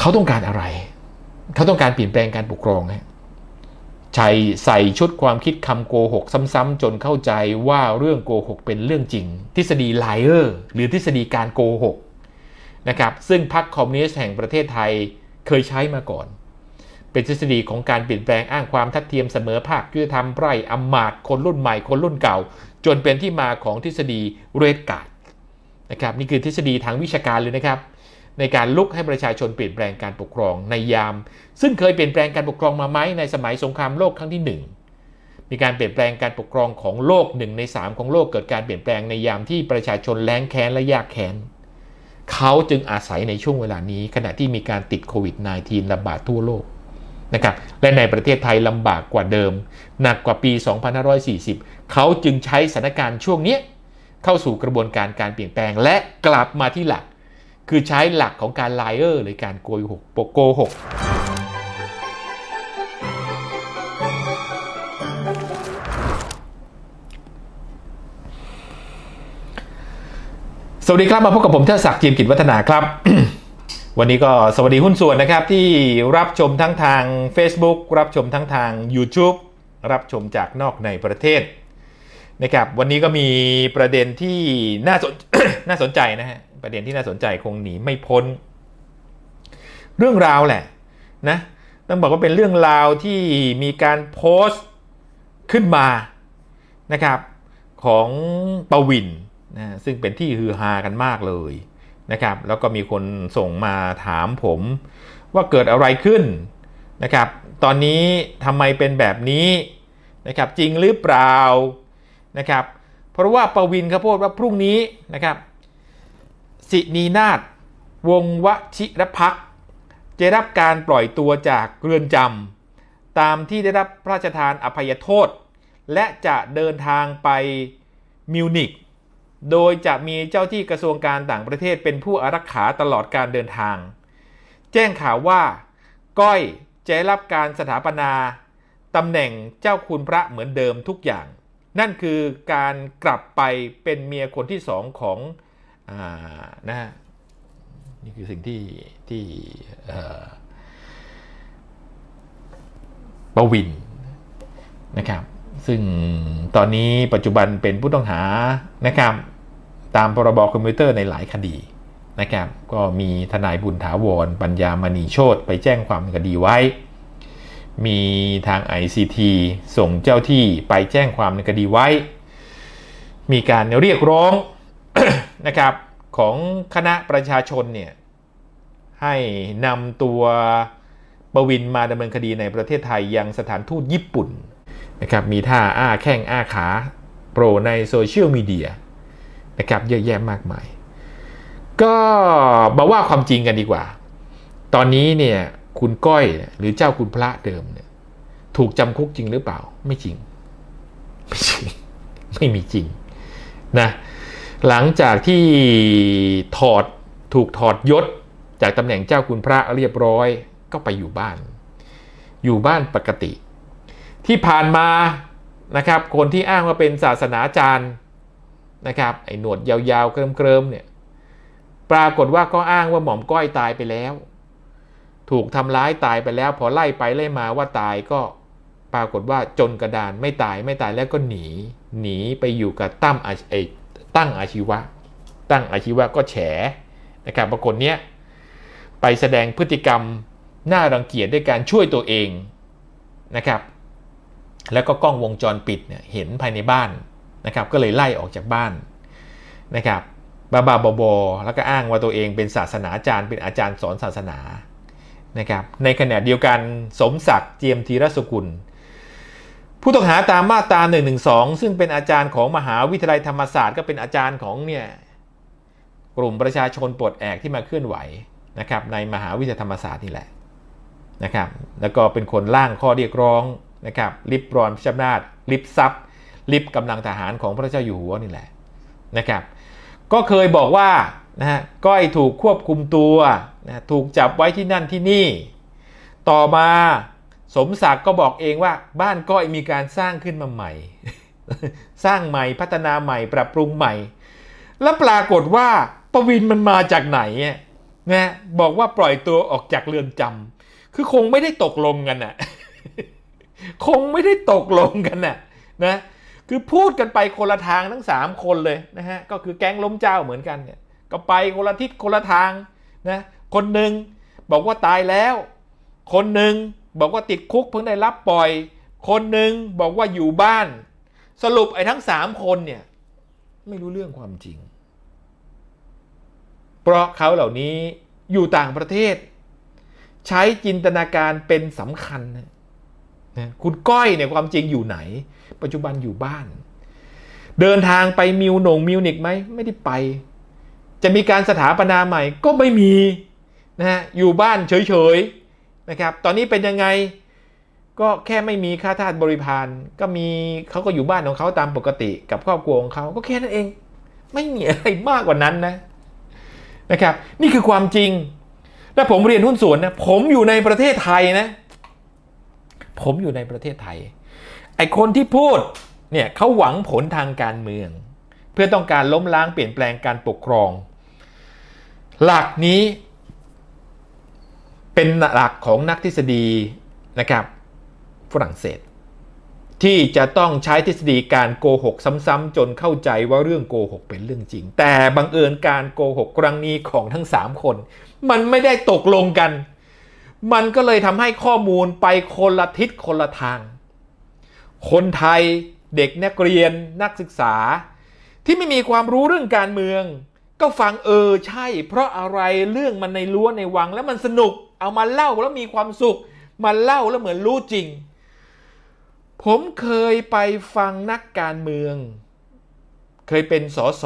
เขาต้องการอะไร เขาต้องการเปลี่ยนแปลงการปกครองฮะใช้ใส่ชุดความคิดคำโกหกซ้ำๆจนเข้าใจว่าเรื่องโกหกเป็นเรื่องจริง ทฤษฎีไลเออร์หรือทฤษฎีการโกหกนะครับซึ่งพรรคคอมมิวนิสต์แห่งประเทศไทยเคยใช้มาก่อน เป็นทฤษฎีของการเปลี่ยนแปลงอ้างความทัดเทียมเสมอภาคยุติธรรมไพร่อำมาตย์คนรุ่นใหม่คนรุ่นเก่า จนเป็นที่มาของทฤษฎีเรดการ์ดนะครับนี่คือทฤษฎีทางวิชาการเลยนะครับ ในการลุกให้ประชาชนเปลี่ยนแปลงการปกครองในยาม ซึ่งเคยเปลี่ยนแปลงการปกครองมาไหมในสมัยสงครามโลกครั้งที่ 1 มีการเปลี่ยนแปลงการปกครองของโลกหนึ่งใน 3 ของโลกเกิดการเปลี่ยนแปลงในยามที่ประชาชนแล้งแค้นและยากแค้นเขาจึงอาศัยในช่วงเวลานี้ขณะที่มีการติดโควิด -19 ระบาดทั่วโลกนะครับและในประเทศไทยลำบากกว่าเดิม หนักกว่าปี 2540 เขาจึงใช้สถานการณ์ช่วงนี้เข้าสู่กระบวนการการเปลี่ยนแปลงและกลับมาที่หลัก คือใช้หลักของการไลเออร์หรือการโกหกโกหกสวัสดีครับมาพบกับผมเทศศักดิ์จีมกิจวัฒนาครับ วันนี้ก็สวัสดีหุ้นส่วนนะครับที่รับชมทั้งทาง Facebook รับชมทั้งทาง YouTube รับชมจากนอกในประเทศนะครับวันนี้ก็มีประเด็นที่น่าสนน่าสนใจนะฮะ ประเด็นที่น่าสนใจคงหนีไม่พ้น เรื่องราวแหละนะต้องบอกว่าเป็นเรื่องราวที่มีการโพสต์ขึ้นมานะครับของปวินนะซึ่งเป็นที่ฮือฮากันมากเลยนะครับแล้วก็มีคนส่งมาถามผมว่าเกิดอะไรขึ้นนะครับตอนนี้ทำไมเป็นแบบนี้นะครับจริงหรือเปล่านะครับเพราะว่าปวินเขาพูดว่าพรุ่งนี้นะครับ สินีนาฏวงวชิรพักจะรับการปล่อยตัวจากเรือนจำตามที่ได้รับพระราชทานอภัยโทษ และจะเดินทางไปมิวนิกโดยจะมีเจ้าที่กระทรวงการต่างประเทศเป็นผู้อารักขาตลอดการเดินทาง แจ้งข่าวว่าก้อยจะรับการสถาปนาตำแหน่งเจ้าคุณพระเหมือนเดิมทุกอย่าง นั่นคือการกลับไปเป็นเมียคนที่สองของ นะนี่คือสิ่งที่ที่เอ่อปวินนะครับ ซึ่งตอนนี้ปัจจุบันเป็นผู้ต้องหานะครับตามพรบคอมพิวเตอร์ในหลายคดีนะครับ ก็มีทนายบุญถาวร ปัญญามณีโชตไปแจ้งความคดีไว้ มีทาง ICT ส่งเจ้าที่ไปแจ้งความในคดีไว้ มีการเรียกร้อง นะครับของคณะประชาชนเนี่ยให้นำตัวปวินมาดำเนินคดีในประเทศไทยยังสถานทูตญี่ปุ่นนะครับมีท่าอ้าแข้งอ้าขาโปรในโซเชียลมีเดียนะครับเยอะแยะมากมาย ก็มาว่าความจริงกันดีกว่า ตอนนี้เนี่ยคุณก้อยหรือเจ้าคุณพระเดิมเนี่ยถูกจำคุกจริงหรือเปล่าไม่จริง ไม่จริง ไม่มีจริงนะ หลังจากที่ถอดถูกถอดยศจากตำแหน่งเจ้าคุณพระเรียบร้อยก็ไปอยู่บ้าน อยู่บ้านปกติ ที่ผ่านมานะครับคนที่อ้างว่าเป็นศาสนาจารย์นะครับไอ้หนวดยาวๆเกริมๆเนี่ยปรากฏว่าก็อ้างว่าหม่อมก้อยตายไปแล้ว ถูกทำร้ายตายไปแล้ว พอไล่ไปไล่มาว่าตายก็ปรากฏว่าจนกระดานไม่ตายไม่ตายแล้วก็หนี หนีไปอยู่กับตั้มอไอ ตั้งอาชีวะ ตั้งอาชีวะก็แฉนะครับปรากฏเนี้ยไปแสดงพฤติกรรมน่ารังเกียจด้วยการช่วยตัวเองนะครับ แล้วก็กล้องวงจรปิดเนี่ยเห็นภายในบ้านนะครับ ก็เลยไล่ออกจากบ้านนะครับบาบาบอบอแล้วก็อ้างว่าตัวเองเป็นศาสนาจารย์ เป็นอาจารย์สอนศาสนานะครับ ในขณะเดียวกันสมศักดิ์เจียมธีรสกุล ผู้ต้องหาตามมาตรา1นึซึ่งเป็นอาจารย์ของมหาวิทยาลัยธรรมศาสตร์ก็เป็นอาจารย์ของเนี่ยกลุ่มประชาชนปลดแอกที่มาเคลื่อนไหวนะครับในมหาวิทยาลัยธรรมศาสตร์นี่แหละนะครับแล้วก็เป็นคนร่างข้อเรียกร้องนะครับริบรอนพิชนาตริบทรัพย์ริบกำลังทหารของพระเจ้าอยู่หัวนี่แหละนะครับก็เคยบอกว่านะฮะก้อยถูกควบคุมตัวนะถูกจับไว้ที่นั่นที่นี่ ต่อมา สมศักดิ์ก็บอกเองว่าบ้านก้อยมีการสร้างขึ้นมาใหม่ สร้างใหม่พัฒนาใหม่ ปรับปรุงใหม่ แล้วปรากฏว่าปวินมันมาจากไหนนะบอกว่าปล่อยตัวออกจากเรือนจำคือคงไม่ได้ตกลงกันน่ะคงไม่ได้ตกลงกันน่ะนะคือพูดกันไปคนละทางทั้งสามคนเลยนะฮะก็คือแก๊งล้มเจ้าเหมือนกันเนี่ยก็ไปคนละทิศคนละทางนะคนหนึ่งบอกว่าตายแล้ว คนหนึ่ง บอกว่าติดคุกเพิ่งได้รับปล่อย คนหนึ่งบอกว่าอยู่บ้าน สรุปไอ้ทั้งสามคนเนี่ยไม่รู้เรื่องความจริง เพราะเขาเหล่านี้อยู่ต่างประเทศ ใช้จินตนาการเป็นสำคัญนะคุณก้อยเนี่ยความจริงอยู่ไหน ปัจจุบันอยู่บ้าน เดินทางไปมิวหนงมิวนิกไหมไม่ได้ไป จะมีการสถาปนาใหม่ก็ไม่มีนะฮะอยู่บ้านเฉยๆ นะครับ ตอนนี้เป็นยังไงก็แค่ไม่มีค่าทาสบริพารก็มีเขาก็อยู่บ้านของเขาตามปกติกับครอบครัวของเขาก็แค่นั้นเอง ไม่มีอะไรมากกว่านั้นนะนะครับ นี่คือความจริงและผมเรียนหุ้นส่วนนะผมอยู่ในประเทศไทยนะ ผมอยู่ในประเทศไทย ไอคนที่พูดเนี่ยเขาหวังผลทางการเมือง เพื่อต้องการล้มล้างเปลี่ยนแปลงการปกครอง หลักนี้ เป็นหลักของนักทฤษฎีนะครับฝรั่งเศส ที่จะต้องใช้ทฤษฎีการโกหกซ้ำๆจนเข้าใจว่าเรื่องโกหกเป็นเรื่องจริง แต่บังเอิญการโกหกครั้งนี้ของทั้ง 3 คน มันไม่ได้ตกลงกัน มันก็เลยทำให้ข้อมูลไปคนละทิศคนละทาง คนไทยเด็กนักเรียนนักศึกษา ที่ไม่มีความรู้เรื่องการเมือง ก็ฟังเออใช่ เพราะอะไรเรื่องมันในรั้วในวังแล้วมันสนุก เอามาเล่าแล้วมีความสุข มาเล่าแล้วเหมือนรู้จริง ผมเคยไปฟังนักการเมือง เคยเป็นสส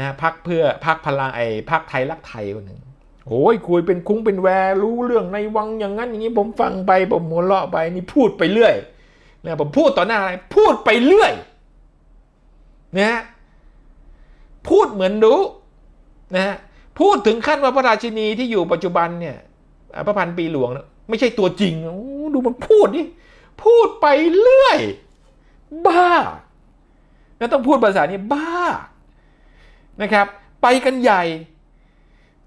นะพักเพื่อพักพลังไอ้พักไทยรักไทยคนหนึ่งโอ้ยคุยเป็นคุ้งเป็นแวรู้เรื่องในวังอย่างนั้นอย่างนี้ผมฟังไปผมหัวเราะไปนี่พูดไปเรื่อยนะผมพูดต่อหน้าอะไรพูดไปเรื่อยนะพูดเหมือนรู้นะฮะ พูดถึงขั้นว่าพระราชินีที่อยู่ปัจจุบันเนี่ยพระพันปีหลวงไม่ใช่ตัวจริงดูมันพูดนี่พูดไปเรื่อย บ้าแล้วต้องพูดภาษานี้บ้านะครับ ไปกันใหญ่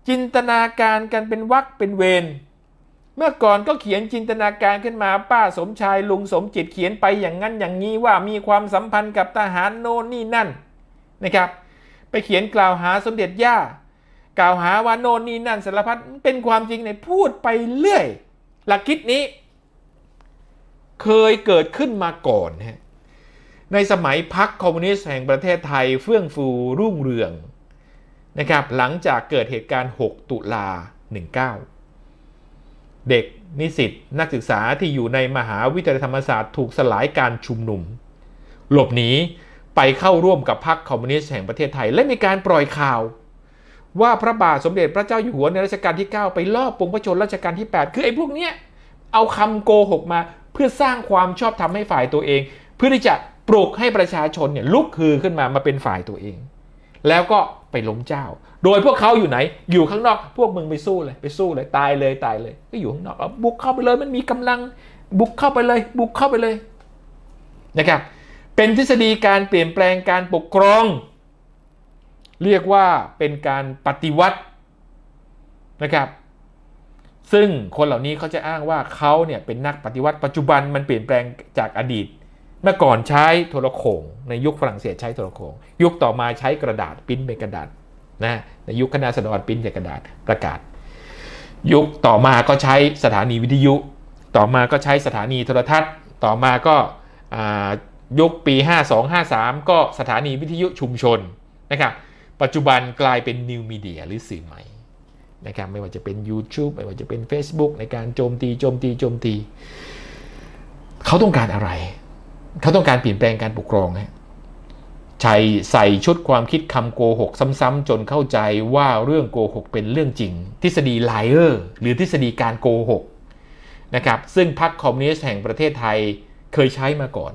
จินตนาการกันเป็นวักเป็นเวรเมื่อก่อนก็เขียนจินตนาการขึ้นมาป้าสมชายลุงสมจิตเขียนไปอย่างนั้นอย่างนี้ว่ามีความสัมพันธ์กับทหารโน่นนี่นั่นนะครับ ไปเขียนกล่าวหาสมเด็จย่า กล่าวหาว่าโน่นนี่นั่นสารพัดเป็นความจริงในพูดไปเรื่อย หลักคิดนี้ เคยเกิดขึ้นมาก่อนฮะในสมัยพรรคคอมมิวนิสต์แห่งประเทศไทยเฟื่องฟูรุ่งเรืองนะครับหลังจากเกิดเหตุการณ์ 6 ตุลา 19 เด็กนิสิตนักศึกษาที่อยู่ในมหาวิทยาลัยธรรมศาสตร์ถูกสลายการชุมนุม หลบหนีไปเข้าร่วมกับพรรคคอมมิวนิสต์แห่งประเทศไทย และมีการปล่อยข่าว ว่าพระบาทสมเด็จพระเจ้าอยู่หัวในรัชกาลที่ 9 ไปลอบปรุงพระชนรัชกาลที่ 8 คือไอ้พวกเนี้ยเอาคำโกหกมาเพื่อสร้างความชอบธรรมให้ฝ่ายตัวเอง เพื่อที่จะปลุกให้ประชาชนเนี่ยลุกคือขึ้นมามาเป็นฝ่ายตัวเอง แล้วก็ไปล้มเจ้า โดยพวกเขาอยู่ไหน อยู่ข้างนอกพวกมึงไปสู้เลยไปสู้เลยตายเลยตายเลย ก็อยู่ข้างนอกเอาบุกเข้าไปเลยมันมีกำลังบุกเข้าไปเลย บุกเข้าไปเลยนะครับเป็นทฤษฎีการเปลี่ยนแปลงการปกครอง เรียกว่าเป็นการปฏิวัตินะครับ ซึ่งคนเหล่านี้เขาจะอ้างว่าเขาเนี่ยเป็นนักปฏิวัติปัจจุบันมันเปลี่ยนแปลงจากอดีต เมื่อก่อนใช้โทรโขงในยุคฝรั่งเศสใช้โทรโขงยุคต่อมาใช้กระดาษปิ้นเป็นกระดาษนะในยุคคณะสดรปิ้นจากกระดาษประกาศ ยุคต่อมาก็ใช้สถานีวิทยุ ต่อมาก็ใช้สถานีโทรทัศน์ ต่อมาก็ยุคปี 52-53 ก็สถานีวิทยุชุมชนนะครับ ปัจจุบันกลายเป็นนิวมีเดียหรือสื่อใหม่นะครับไม่ว่าจะเป็น YouTube ไม่ว่าจะเป็น Facebook ในการโจมตีโจมตีโจมตี เขาต้องการอะไร เขาต้องการเปลี่ยนแปลงการปกครองฮะใช้ใส่ชุดความคิดคำโกหกซ้ำๆจนเข้าใจว่าเรื่องโกหกเป็นเรื่องจริง ทฤษฎีไลเออร์หรือทฤษฎีการโกหกนะครับซึ่งพรรคคอมมิวนิสต์แห่งประเทศไทยเคยใช้มาก่อน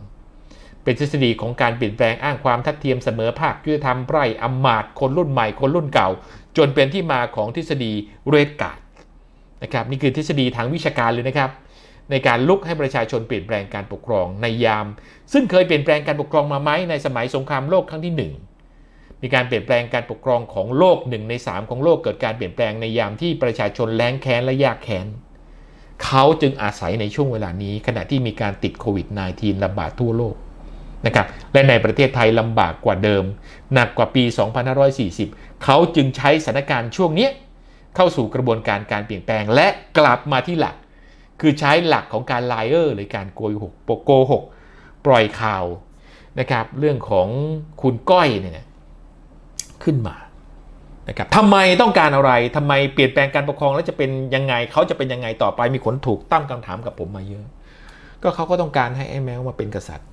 เป็นทฤษฎีของการเปลี่ยนแปลงอ้างความทัดเทียมเสมอภาคยุติธรรมไร่อำมาตคนรุ่นใหม่คนรุ่นเก่า จนเป็นที่มาของทฤษฎีเรดการ์ดนะครับนี่คือทฤษฎีทางวิชาการเลยนะครับ ในการลุกให้ประชาชนเปลี่ยนแปลงการปกครองในยาม ซึ่งเคยเปลี่ยนแปลงการปกครองมาไหมในสมัยสงครามโลกครั้งที่ 1 มีการเปลี่ยนแปลงการปกครองของโลกหนึ่งในสามของโลกเกิดการเปลี่ยนแปลงในยามที่ประชาชนแล้งแค้นและยากแค้นเขาจึงอาศัยในช่วงเวลานี้ ขณะที่มีการติดโควิด -19 ระบาดทั่วโลก นะครับและในประเทศไทยลำบากกว่าเดิม หนักกว่าปี 2540 เขาจึงใช้สถานการณ์ช่วงนี้เข้าสู่กระบวนการการเปลี่ยนแปลงและกลับมาที่หลัก คือใช้หลักของการไลเออร์หรือการโกหกโกหกปล่อยข่าวนะครับเรื่องของคุณก้อยเนี่ยขึ้นมานะครับทำไมต้องการอะไรทำไมเปลี่ยนแปลงการปกครองแล้วจะเป็นยังไงเขาจะเป็นยังไงต่อไปมีคนถูกตั้งคำถามกับผมมาเยอะ ก็เขาก็ต้องการให้ไอ้แมวมาเป็นกษัตริย์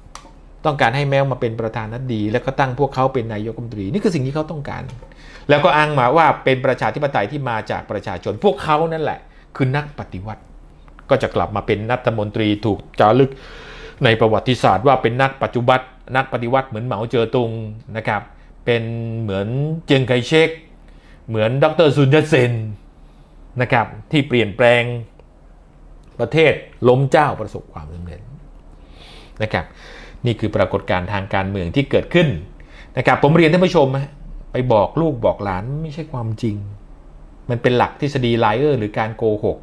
ต้องการให้แมวมาเป็นประธานาธิบดี แล้วก็ตั้งพวกเขาเป็นนายกรัฐมนตรี นี่คือสิ่งที่เขาต้องการ แล้วก็อ้างมาว่าเป็นประชาธิปไตยที่มาจากประชาชน พวกเขานั่นแหละ คือนักปฏิวัติ ก็จะกลับมาเป็นรัฐมนตรีถูกจารึกในประวัติศาสตร์ว่าเป็นนักปัจจุบันนักปฏิวัติเหมือนเหมาเจ๋อตุงนะครับ เป็นเหมือนเจียงไคเชกเหมือนดรซุนยัตเซนนะครับที่เปลี่ยนแปลงประเทศล้มเจ้าประสบความสำเร็จนะครับ นี่คือปรากฏการณ์ทางการเมืองที่เกิดขึ้นนะครับผมเรียนท่านผู้ชมฮะไปบอกลูกบอกหลานไม่ใช่ความจริง มันเป็นหลักทฤษฎีไลเออร์หรือการโกหก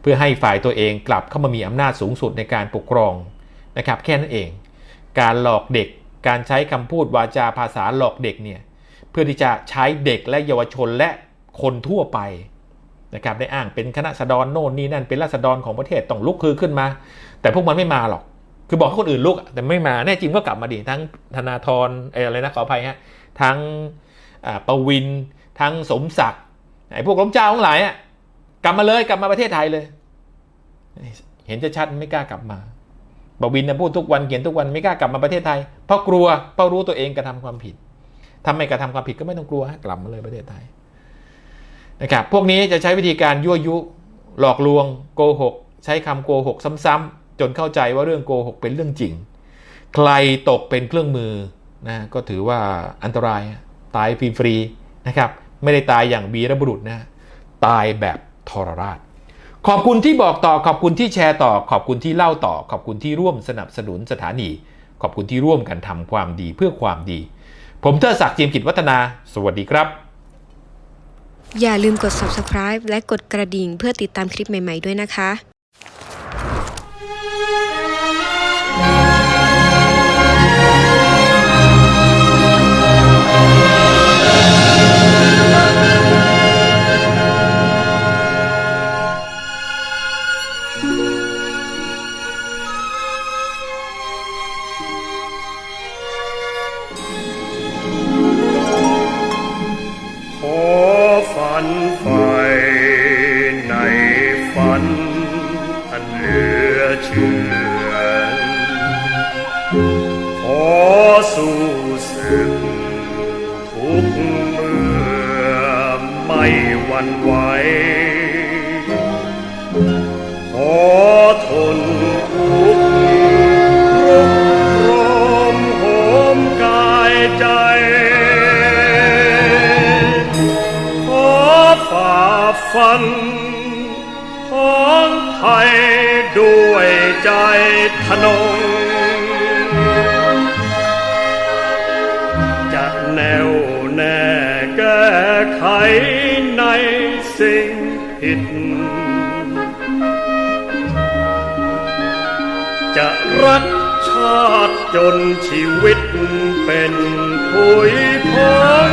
เพื่อให้ฝ่ายตัวเองกลับเข้ามามีอำนาจสูงสุดในการปกครองนะครับแค่นั้นเอง การหลอกเด็กการใช้คำพูดวาจาภาษาหลอกเด็กเนี่ยเพื่อที่จะใช้เด็กและเยาวชนและคนทั่วไปนะครับได้อ้างเป็นคณะสดรโน่นนี่นั่นเป็นราษฎรของประเทศต้องลุกคือขึ้นมา แต่พวกมันไม่มาหรอก คือบอกให้คนอื่นลุกแต่ไม่มาแน่จริงก็กลับมาดิทั้งธนาธรอะไรนะขออภัยฮะทั้งประวินทั้งสมศักดิ์ไอ้พวกล้มเจ้าทั้งหลายอะกลับมาเลยกลับมาประเทศไทยเลย เห็นจะชัดไม่กล้ากลับมาประวินนะพูดทุกวันเขียนทุกวันไม่กล้ากลับมาประเทศไทยเพราะกลัวเพราะรู้ตัวเองกระทำความผิดทำไม่กระทำความผิดก็ไม่ต้องกลัวกลับมาเลยประเทศไทยนะครับพวกนี้จะใช้วิธีการยั่วยุหลอกลวงโกหกใช้คำโกหกซ้ำๆ จนเข้าใจว่าเรื่องโกหกเป็นเรื่องจริง ใครตกเป็นเครื่องมือนะก็ถือว่าอันตรายตายฟรีๆนะครับไม่ได้ตายอย่างบีรบุรุษนะตายแบบทรราช ขอบคุณที่บอกต่อขอบคุณที่แชร์ต่อ ขอบคุณที่เล่าต่อ ขอบคุณที่ร่วมสนับสนุนสถานี ขอบคุณที่ร่วมกันทำความดีเพื่อความดี ผมเทอศักดิ์เจียมกิจวัฒนา สวัสดีครับ อย่าลืมกด subscribe และกดกระดิ่งเพื่อติดตามคลิปใหม่ ๆ ด้วยนะคะ ฟันท้องไทยด้วยใจทะนง จะแนวแน่แก้ไขในสิ่งผิด จะรักชาติจนชีวิตเป็นผุยพง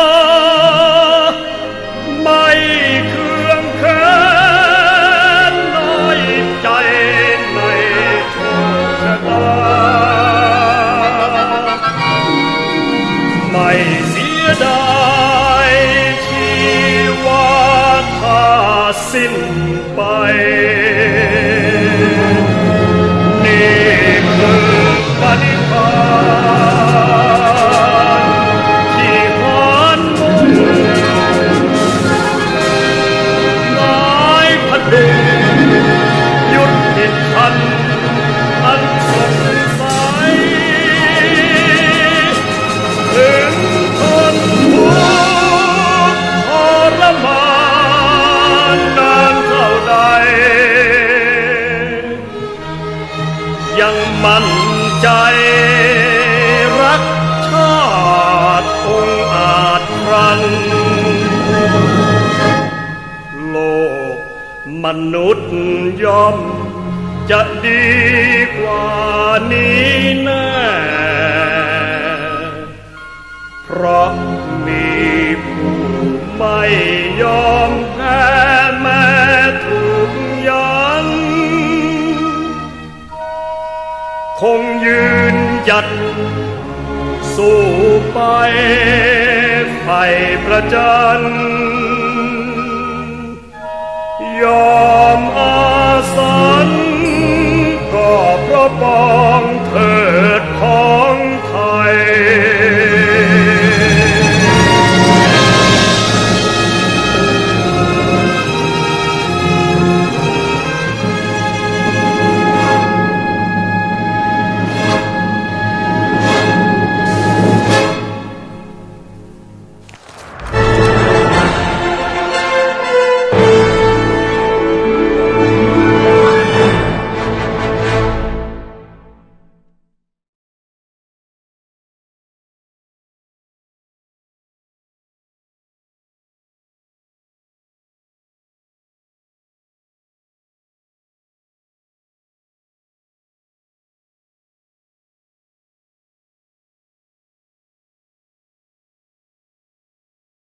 sinned. มั่นใจรักชาติองอาจครัน โลกมนุษย์ย่อมจะดีกว่านี้แน่เพราะมีผู้ไม่ยอมแพ คงยืนหยัด สู้ไปไฟประจัน ยอมอาสันก็เพราะปอง